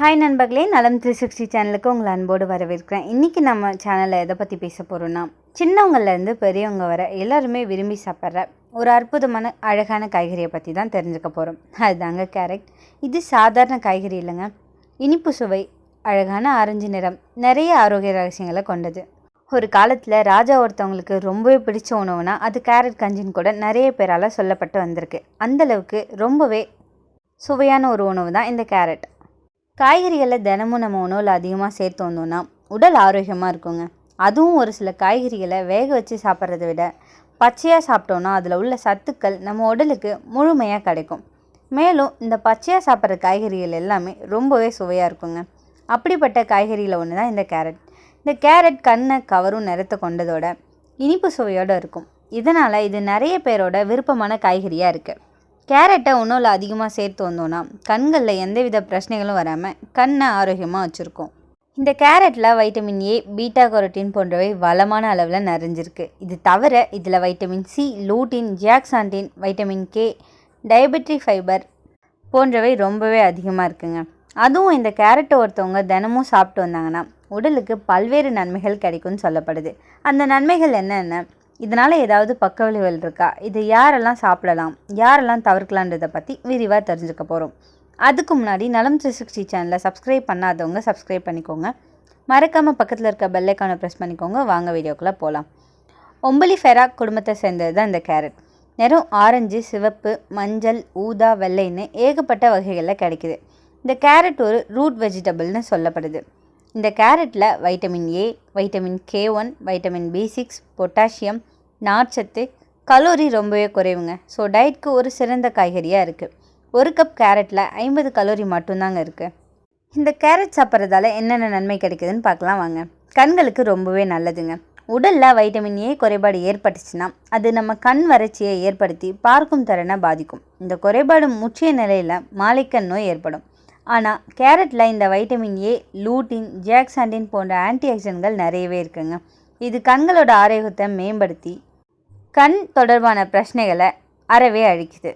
Hi நண்பர்களே நலம் three sixty சேனலுக்கு உங்களை அன்போடு வரவேற்கிறேன். இன்றைக்கி நம்ம சேனலில் எதை பற்றி பேச போகிறோன்னா சின்னவங்கள்லேருந்து பெரியவங்க வர எல்லாருமே விரும்பி சாப்பிட்ற ஒரு அற்புதமான அழகான காய்கறியை பற்றி தான் தெரிஞ்சுக்க போகிறோம் அதுதாங்க கேரட். இது சாதாரண காய்கறி இல்லைங்க. இனிப்பு சுவை அழகான ஆரஞ்சு நிறம் நிறைய ஆரோக்கிய ரகசியங்களை கொண்டது. ஒரு காலத்தில் ராஜா ஒருத்தவங்களுக்கு ரொம்பவே பிடிச்ச உணவுனா அது கேரட் கஞ்சின்னு கூட நிறைய பேரால் சொல்லப்பட்டு வந்திருக்கு. அந்தளவுக்கு ரொம்பவே சுவையான ஒரு உணவு தான் இந்த கேரட். காய்கறிகளை தினமும் நம்ம உணவில் அதிகமாக சேர்த்து வந்தோம்னா உடல் ஆரோக்கியமாக இருக்குங்க. அதுவும் ஒரு சில காய்கறிகளை வேக வச்சு சாப்பிட்றத விட பச்சையாக சாப்பிட்டோன்னா அதில் உள்ள சத்துக்கள் நம்ம உடலுக்கு முழுமையாக கிடைக்கும். மேலும் இந்த பச்சையாக சாப்பிட்ற காய்கறிகள் எல்லாமே ரொம்பவே சுவையாக இருக்குங்க. அப்படிப்பட்ட காய்கறியில் ஒன்று தான் இந்த கேரட். இந்த கேரட் கண்ணை கவரும் நிறத்தை கொண்டதோட இனிப்பு சுவையோடு இருக்கும். இதனால் இது நிறைய பேரோட விருப்பமான காய்கறியாக இருக்குது கேரட்டை உணவில் அதிகமாக சேர்த்து வந்தோன்னா கண்களில் எந்தவித பிரச்சனைகளும் வராமல் கண்ணை ஆரோக்கியமாக வச்சுருக்கோம். இந்த கேரட்டில் வைட்டமின் ஏ பீட்டா கரோட்டின் போன்றவை வளமான அளவில் நிறைஞ்சிருக்கு. இது தவிர இதில் vitamin C lutein zeaxanthin vitamin K dietary fibre போன்றவை ரொம்பவே அதிகமாக இருக்குங்க. அதுவும் இந்த கேரட்டை ஒருத்தவங்க தினமும் சாப்பிட்டு வந்தாங்கன்னா உடலுக்கு பல்வேறு நன்மைகள் கிடைக்கும்னு சொல்லப்படுது. அந்த நன்மைகள் என்னென்ன? இதனால் ஏதாவது பக்க விளைவுகள் இருக்கா? இது யாரெல்லாம் சாப்பிடலாம்? யாரெல்லாம் தவிர்க்கலான்றதை பற்றி விரிவாக தெரிஞ்சுக்க போகிறோம் அதுக்கு முன்னாடி நலம் த்ரீ சிக்ஸ்டி சேனலை சப்ஸ்கிரைப் பண்ணாதவங்க சப்ஸ்கிரைப் பண்ணிக்கோங்க. மறக்காமல் பக்கத்தில் இருக்க பெல்லைக்கானை ப்ரெஸ் பண்ணிக்கோங்க. வாங்க வீடியோக்குள்ளே போகலாம் ஒம்பலி ஃபெராக் குடும்பத்தை சேர்ந்தது தான் இந்த கேரட். நிறம் ஆரஞ்சு சிவப்பு மஞ்சள் ஊதா வெள்ளைன்னு ஏகப்பட்ட வகைகளில் கிடைக்குது. இந்த கேரட் ஒரு ரூட் வெஜிடபிள்னு சொல்லப்படுது. இந்த கேரட்டில் vitamin A vitamin K one vitamin B six potassium நார்ச்சத்து கலோரி ரொம்பவே குறைவுங்க. ஸோ டயட்க்கு ஒரு சிறந்த காய்கறியாக இருக்குது ஒரு கப் கேரட்டில் ஐம்பது கலோரி மட்டும்தாங்க இருக்குது இந்த கேரட் சாப்பிட்றதால என்னென்ன நன்மை கிடைக்குதுன்னு பார்க்கலாம் வாங்க. கண்களுக்கு ரொம்பவே நல்லதுங்க. உடலில் வைட்டமின் ஏ குறைபாடு ஏற்பட்டுச்சுன்னா அது நம்ம கண் வறட்சியை ஏற்படுத்தி பார்க்கும் திறனை பாதிக்கும். இந்த குறைபாடு முற்றிய நிலையில் மாலைக்கண் நோய் ஏற்படும். ஆனால் கேரட்டில் இந்த வைட்டமின் ஏ லூட்டின் ஜியாக்சாண்டின் போன்ற ஆன்டிஆக்சிடன்ட்கள் நிறையவே இருக்குங்க. இது கண்களோட ஆரோக்கியத்தை மேம்படுத்தி கண் தொடர்பான பிரச்சனைகளை அறவே அழிக்குது.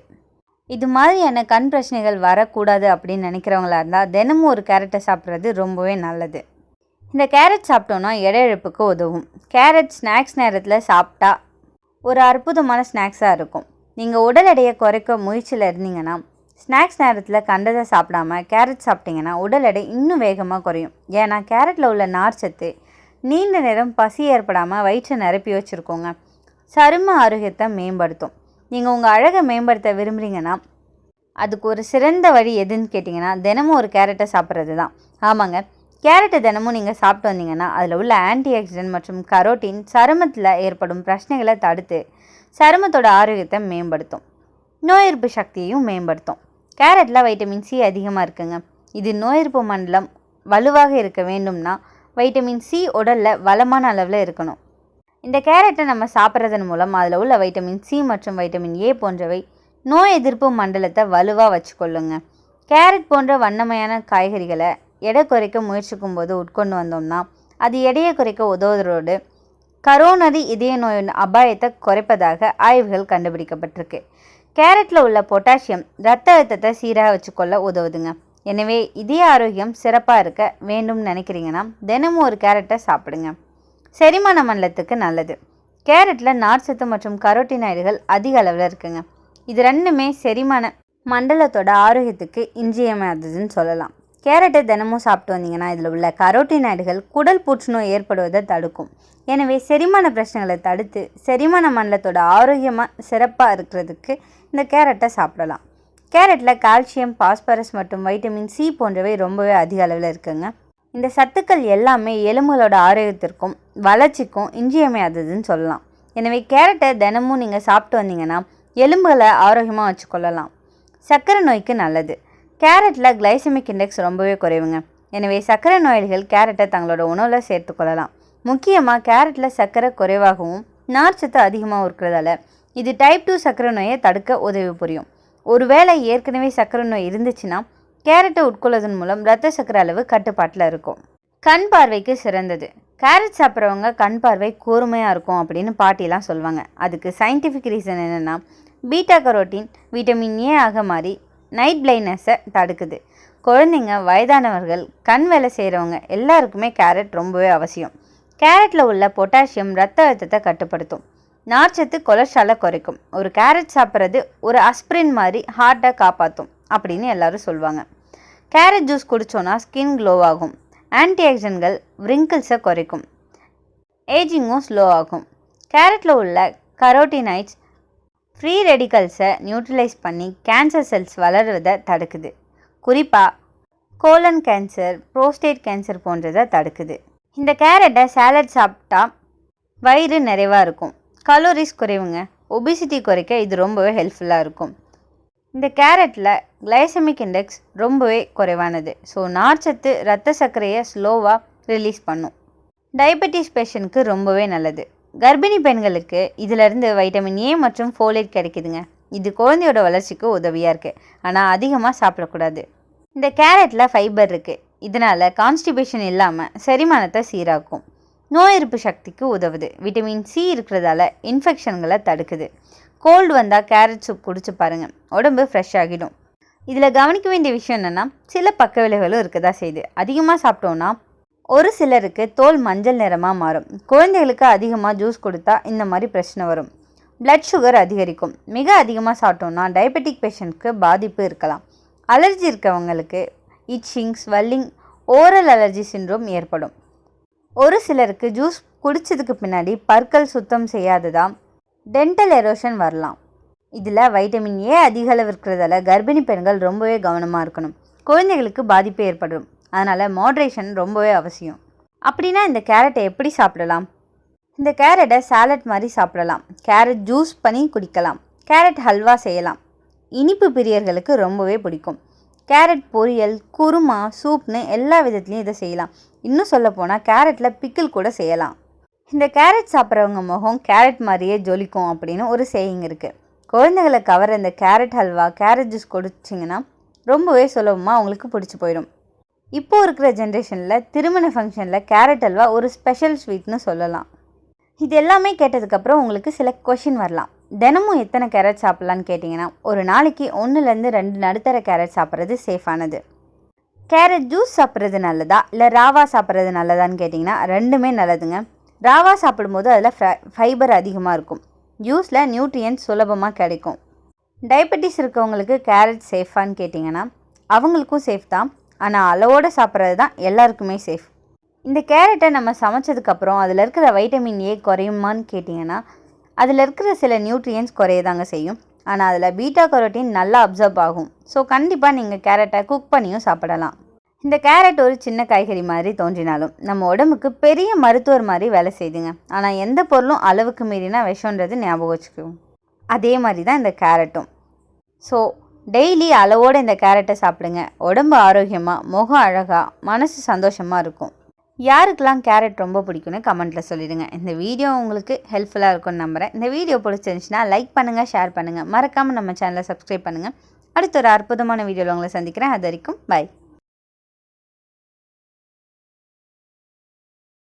இது மாதிரியான கண் பிரச்சனைகள் வரக்கூடாது அப்படின்னு நினைக்கிறவங்களா இருந்தால் தினமும் ஒரு கேரட்டை சாப்பிட்றது ரொம்பவே நல்லது. இந்த கேரட் சாப்பிட்டோன்னா எடை இழப்புக்கு உதவும். கேரட் ஸ்நாக்ஸ் நேரத்தில் சாப்பிட்டா ஒரு அற்புதமான ஸ்நாக்ஸாக இருக்கும். நீங்கள் உடல் எடையை குறைக்க முயற்சியில் இருந்தீங்கன்னா ஸ்நாக்ஸ் நேரத்தில் கண்டதை சாப்பிடாம கேரட் சாப்பிட்டீங்கன்னா உடல் எடை இன்னும் வேகமாக குறையும். ஏன்னா கேரட்டில் உள்ள நார்ச்சத்து நீண்ட நேரம் பசி ஏற்படாமல் வயிற்றை நிரப்பி வச்சுருக்கோங்க. சரும ஆரோக்கியத்தை மேம்படுத்தும். நீங்கள் உங்கள் அழகை மேம்படுத்த விரும்புகிறீங்கன்னா அதுக்கு ஒரு சிறந்த வழி எதுன்னு கேட்டிங்கன்னா தினமும் ஒரு கேரட்டை சாப்பிட்றது தான் ஆமாங்க. கேரட்டை தினமும் நீங்கள் சாப்பிட்டு வந்தீங்கன்னா அதில் உள்ள ஆன்டி ஆக்சிடென்ட் மற்றும் கரோட்டின் சருமத்தில் ஏற்படும் பிரச்சனைகளை தடுத்து சருமத்தோட ஆரோக்கியத்தை மேம்படுத்தும். நோய் எதிர்ப்பு சக்தியையும் மேம்படுத்தும். கேரட்டில் வைட்டமின் சி அதிகமாக இருக்குங்க. இது நோய் எதிர்ப்பு மண்டலம் வலுவாக இருக்க வேண்டும்னா வைட்டமின் சி உடலில் வளமான அளவில் இருக்கணும். இந்த கேரட்டை நம்ம சாப்பிட்றதன் மூலம் அதில் உள்ள வைட்டமின் சி மற்றும் வைட்டமின் ஏ போன்றவை நோய் எதிர்ப்பு மண்டலத்தை வலுவாக வச்சுக்கொள்ளுங்க. கேரட் போன்ற வண்ணமையான காய்கறிகளை எடை குறைக்க முயற்சிக்கும் போது உட்கொண்டு வந்தோம்னா அது எடையை குறைக்க உதவுவதோடு கரோனரி இதய நோயின் அபாயத்தை குறைப்பதாக ஆய்வுகள் கண்டுபிடிக்கப்பட்டிருக்கு. கேரட்டில் உள்ள பொட்டாசியம் ரத்த அழுத்தத்தை சீராக வச்சுக்கொள்ள உதவுதுங்க. எனவே இதய ஆரோக்கியம் சிறப்பாக இருக்க வேண்டும்னு நினைக்கிறீங்கன்னா தினமும் ஒரு கேரட்டை சாப்பிடுங்க. செரிமான மண்டலத்துக்கு நல்லது. கேரட்டில் நார்ச்சத்து மற்றும் கரோட்டினாய்டுகள் அதிக அளவில் இருக்குங்க. இது ரெண்டுமே செரிமான மண்டலத்தோட ஆரோக்கியத்துக்கு இன்றியமையாததுன்னு சொல்லலாம். கேரட்டை தினமும் சாப்பிட்டு வந்தீங்கன்னா இதில் உள்ள கரோட்டினாய்டுகள் குடல் புற்றுநோய் ஏற்படுவதை தடுக்கும். எனவே செரிமான பிரச்சனைகளை தடுத்து செரிமான மண்டலத்தோட ஆரோக்கியமாக சிறப்பாக இருக்கிறதுக்கு இந்த கேரட்டை சாப்பிடலாம். கேரட்டில் கால்சியம் பாஸ்பரஸ் மற்றும் வைட்டமின் சி போன்றவை ரொம்பவே அதிக அளவில் இருக்குங்க. இந்த சத்துக்கள் எல்லாமே எலும்புகளோட ஆரோக்கியத்திற்கும் வளர்ச்சிக்கும் இன்றியமையாததுன்னு சொல்லலாம். எனவே கேரட்டை தினமும் நீங்கள் சாப்பிட்டு வந்தீங்கன்னா எலும்புகளை ஆரோக்கியமாக வச்சுக்கொள்ளலாம். சர்க்கரை நோய்க்கு நல்லது. கேரட்டில் கிளைசமிக் இண்டெக்ஸ் ரொம்பவே குறைவுங்க. எனவே சர்க்கரை நோயாளிகள் கேரட்டை தங்களோட உணவில் சேர்த்துக்கொள்ளலாம் முக்கியமாக கேரட்டில் சர்க்கரை குறைவாகவும் நார்ச்சத்து அதிகமாகவும் இருக்கிறதால இது டைப் டூ சர்க்கரை நோயை தடுக்க உதவி புரியும். ஒருவேளை ஏற்கனவே சர்க்கரை நோய் இருந்துச்சுன்னா கேரட்டை உட்கொள்வதன் மூலம் ரத்த சர்க்கரை அளவு கட்டுப்பாட்டில் இருக்கும். கண் பார்வைக்கு சிறந்தது. கேரட் சாப்பிட்றவங்க கண் பார்வை கூர்மையாக இருக்கும் அப்படின்னு பாட்டிலாம் சொல்லுவாங்க அதுக்கு சயின்டிஃபிக் ரீசன் என்னென்னா பீட்டா கரோட்டின் விட்டமின் ஏ ஆக மாறி நைட் பிளைனஸை தடுக்குது. குழந்தைங்க வயதானவர்கள் கண் வேலை செய்கிறவங்க எல்லாருக்குமே கேரட் ரொம்பவே அவசியம். கேரட்டில் உள்ள பொட்டாசியம் ரத்த அழுத்தத்தை கட்டுப்படுத்தும். நார்ச்சத்து கொலஸ்ட்ராலை குறைக்கும். ஒரு கேரட் சாப்பிட்றது ஒரு அஸ்பிரின் மாதிரி ஹார்ட்டை காப்பாற்றும் அப்படின்னு எல்லாரும் சொல்லுவாங்க கேரட் ஜூஸ் குடித்தோன்னா ஸ்கின் க்ளோ ஆகும். ஆன்டி ஆக்சிடென்ட்கள் குறைக்கும். ஏஜிங்கும் ஸ்லோ ஆகும். கேரட்டில் உள்ள கரோட்டினைட்ஸ் ஃப்ரீ ரெடிகல்ஸை நியூட்ரலைஸ் பண்ணி கேன்சர் செல்ஸ் வளருவதை தடுக்குது. குறிப்பாக கோலன் கேன்சர் புரோஸ்டேட் கேன்சர் போன்றதை தடுக்குது. இந்த கேரட்டை சேலட் சாப்பிட்டா வயிறு நிறைவாக இருக்கும். கலோரிஸ் குறைவுங்க. ஒபிசிட்டி குறைக்க இது ரொம்பவே ஹெல்ப்ஃபுல்லாக இருக்கும். இந்த கேரட்டில் கிளைசமிக் இண்டெக்ஸ் ரொம்பவே குறைவானது. ஸோ நார்ச்சத்து ரத்த சர்க்கரையை ஸ்லோவாக ரிலீஸ் பண்ணும். டயபெட்டிஸ் பேஷண்ட்க்கு ரொம்பவே நல்லது. கர்ப்பிணி பெண்களுக்கு இதிலிருந்து வைட்டமின் ஏ மற்றும் ஃபோலேட் கிடைக்குதுங்க. இது குழந்தையோட வளர்ச்சிக்கு உதவியாக இருக்குது ஆனால் அதிகமாக சாப்பிடக்கூடாது. இந்த கேரட்டில் ஃபைபர் இருக்குது இதனால் கான்ஸ்டிபேஷன் இல்லாமல் செரிமானத்தை சீராக்கும். நோய் எதிர்ப்பு சக்திக்கு உதவுது. விட்டமின் சி இருக்கிறதால இன்ஃபெக்ஷன்களை தடுக்குது. கோல்டு வந்தால் கேரட் சூப் குடிச்சு பாருங்கள் உடம்பு ஃப்ரெஷ் ஆகிடும். இதில் கவனிக்க வேண்டிய விஷயம் என்னென்னா சில பக்க விளைவுகளும் இருக்க தான் செய்யுது. அதிகமாக சாப்பிட்டோன்னா ஒரு சிலருக்கு தோல் மஞ்சள் நிறமாக மாறும். குழந்தைகளுக்கு அதிகமாக ஜூஸ் கொடுத்தா இந்த மாதிரி பிரச்சனை வரும். பிளட் சுகர் அதிகரிக்கும். மிக அதிகமாக சாப்பிட்டோம்னா டயபெட்டிக் பேஷண்ட்க்கு பாதிப்பு இருக்கலாம். அலர்ஜி இருக்கவங்களுக்கு itching swelling oral allergy syndrome ஏற்படும். ஒரு சிலருக்கு ஜூஸ் குடித்ததுக்கு பின்னாடி பற்கள் சுத்தம் செய்யாததா டென்டல் எரோஷன் வரலாம். இதில் வைட்டமின் ஏ அதிக அளவு இருக்கிறதால கர்ப்பிணி பெண்கள் ரொம்பவே கவனமாக இருக்கணும். குழந்தைகளுக்கு பாதிப்பு ஏற்படும். அதனால் மாட்ரேஷன் ரொம்பவே அவசியம். அப்படின்னா இந்த கேரட்டை எப்படி சாப்பிடலாம்? இந்த கேரட்டை சாலட் மாதிரி சாப்பிடலாம். கேரட் ஜூஸ் பண்ணி குடிக்கலாம். கேரட் ஹல்வா செய்யலாம். இனிப்பு பிரியர்களுக்கு ரொம்பவே பிடிக்கும். கேரட் பொரியல் குருமா சூப்னு எல்லா விதத்துலையும் இதை செய்யலாம். இன்னும் சொல்லப்போனால் கேரட்டில் பிக்கிள் கூட செய்யலாம். இந்த கேரட் சாப்பிட்றவங்க முகம் கேரட் மாதிரியே ஜொலிக்கும் அப்படின்னு ஒரு சேயிங் இருக்குது குழந்தைகளை கவர இந்த கேரட் ஹல்வா கேரட் ஜூஸ் குடிச்சிங்கன்னா ரொம்பவே சுலபமாக அவங்களுக்கு பிடிச்சி போயிடும். இப்போது இருக்கிற ஜென்ரேஷனில் திருமண ஃபங்க்ஷனில் கேரட் அல்வா ஒரு ஸ்பெஷல் ஸ்வீட்னு சொல்லலாம். இது எல்லாமே கேட்டதுக்கப்புறம் உங்களுக்கு சில கொஷின் வரலாம். தினமும் எத்தனை கேரட் சாப்பிட்லான்னு கேட்டிங்கன்னா ஒரு நாளைக்கு ஒன்றுலேருந்து ரெண்டு நடுத்தர கேரட் சாப்பிட்றது சேஃபானது கேரட் ஜூஸ் சாப்பிட்றது நல்லதா? இல்லை ராவா சாப்பிட்றது நல்லதான்னு கேட்டிங்கன்னா ரெண்டுமே நல்லதுங்க. ராவா சாப்பிடும்போது அதில் ஃபைபர் அதிகமாக இருக்கும். ஜூஸில் நியூட்ரியன்ஸ் சுலபமாக கிடைக்கும். டயபெட்டிஸ் இருக்கவங்களுக்கு கேரட் சேஃபான்னு கேட்டிங்கன்னா அவங்களுக்கும் சேஃப் தான். ஆனால் அளவோடு சாப்பிட்றது தான் எல்லாருக்குமே சேஃப் இந்த கேரட்டை நம்ம சமைச்சதுக்கப்புறம் அதில் இருக்கிற வைட்டமின் ஏ குறையுமான்னு கேட்டிங்கன்னா அதில் இருக்கிற சில நியூட்ரியன்ஸ் குறையதாங்க செய்யும். ஆனால் அதில் பீட்டா கரோட்டின் நல்லா அப்சர்வ் ஆகும். ஸோ கண்டிப்பாக நீங்கள் கேரட்டை குக் பண்ணியும் சாப்பிடலாம். இந்த கேரட் ஒரு சின்ன காய்கறி மாதிரி தோன்றினாலும் நம்ம உடம்புக்கு பெரிய மருத்துவர் மாதிரி வேலை செய்துங்க. ஆனால் எந்த பொருளும் அளவுக்கு மீறினா விஷன்றது ஞாபகம் வச்சுக்குவோம் அதே மாதிரி தான் இந்த கேரட்டும். ஸோ டெய்லி அளவோடு இந்த கேரட்டை சாப்பிடுங்க. உடம்பு ஆரோக்கியமாக முகம் அழகாக மனசு சந்தோஷமாக இருக்கும். யாருக்கெல்லாம் கேரட் ரொம்ப பிடிக்கும்னு கமெண்ட்டில் சொல்லிடுங்க. இந்த வீடியோ உங்களுக்கு ஹெல்ப்ஃபுல்லாக இருக்கும்னு நம்புகிறேன் இந்த வீடியோ பிடிச்சிருந்துச்சுன்னா லைக் பண்ணுங்கள் ஷேர் பண்ணுங்கள் மறக்காமல் நம்ம சேனலை சப்ஸ்கிரைப் பண்ணுங்கள் அடுத்த ஒரு அற்புதமான வீடியோவில் உங்களை சந்திக்கிறேன். அது வரைக்கும் பை.